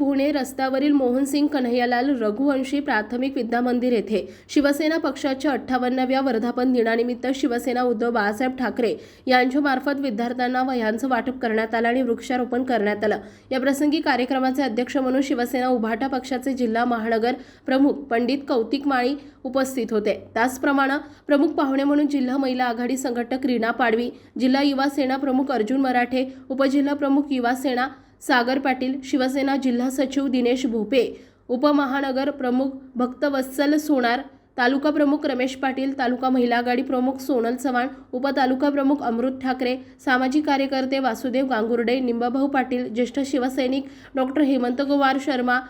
भुणे रस्त्यावरील मोहनसिंग कन्हैयालाल रघुवंशी प्राथमिक विद्या मंदिर येथे. शिवसेना पक्षाच्या अठ्ठावन्नाव्या वर्धापन दिनानिमित्त शिवसेना उद्धव बाळासाहेब ठाकरे यांच्यामार्फत विद्यार्थ्यांना वह्यांचं वाटप करण्यात आलं आणि वृक्षारोपण करण्यात आलं. याप्रसंगी कार्यक्रमाचे अध्यक्ष म्हणून शिवसेना उभाटा पक्षाचे जिल्हा महानगर प्रमुख पंडित कौतिक माळी उपस्थित होते. त्याचप्रमाणे प्रमुख पाहुणे म्हणून जिल्हा महिला आघाडी संघटक रीना पाडवी जिल्हा युवा सेना प्रमुख अर्जुन मराठे उपजिल्हा प्रमुख युवा सेना सागर पाटील शिवसेना जिल्हा सचिव दिनेश भोपे उपमहानगर प्रमुख भक्तवत्सल सोनार तालुका प्रमुख रमेश पाटील तालुका महिला आघाडी प्रमुख सोनल चव्हाण उपतालुका प्रमुख अमृत ठाकरे सामाजिक कार्यकर्ते वासुदेव गांगुर्डे निंबाभाऊ पाटील ज्येष्ठ शिवसैनिक डॉक्टर हेमंत कुमार शर्मा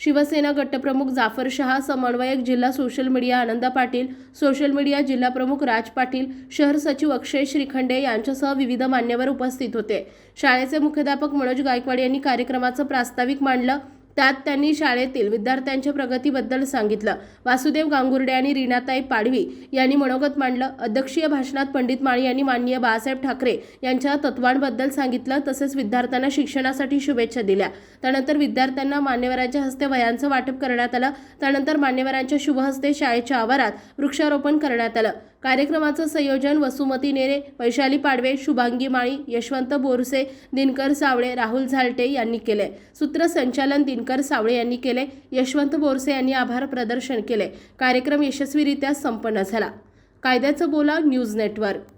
शिवसेना गटप्रमुख जाफर शहा समन्वयक जिल्हा social media Ananda Patil social media जिल्हा प्रमुख राज पाटील शहर सचिव अक्षय श्रीखंडे यांच्यासह विविध मान्यवर उपस्थित होते. शाळेचे मुख्याध्यापक मनोज गायकवाड यांनी कार्यक्रमाचं प्रास्ताविक मांडलं. त्यात त्यांनी शाळेतील विद्यार्थ्यांच्या प्रगतीबद्दल सांगितलं. वासुदेव गांगुर्डे आणि रीनाताई पाडवी यांनी मनोगत मांडलं. अध्यक्षीय भाषणात पंडित माळी यांनी माननीय बाळासाहेब ठाकरे यांच्या तत्वांबद्दल सांगितलं तसेच विद्यार्थ्यांना शिक्षणासाठी शुभेच्छा दिल्या. त्यानंतर विद्यार्थ्यांना मान्यवरांच्या हस्ते वयांचं वाटप करण्यात आलं. त्यानंतर मान्यवरांच्या शुभहस्ते शाळेच्या आवारात वृक्षारोपण करण्यात आलं. कार्यक्रमाचं संयोजन वसुमती नेरे वैशाली पाडवे शुभांगी माळी यशवंत बोरसे दिनकर सावळे राहुल झालटे यांनी केले. सूत्रसंचालन दिनकर सावळे यांनी केले. यशवंत बोरसे यांनी आभार प्रदर्शन केले. कार्यक्रम यशस्वीरित्या संपन्न झाला. कायद्याचं बोला न्यूज नेटवर्क.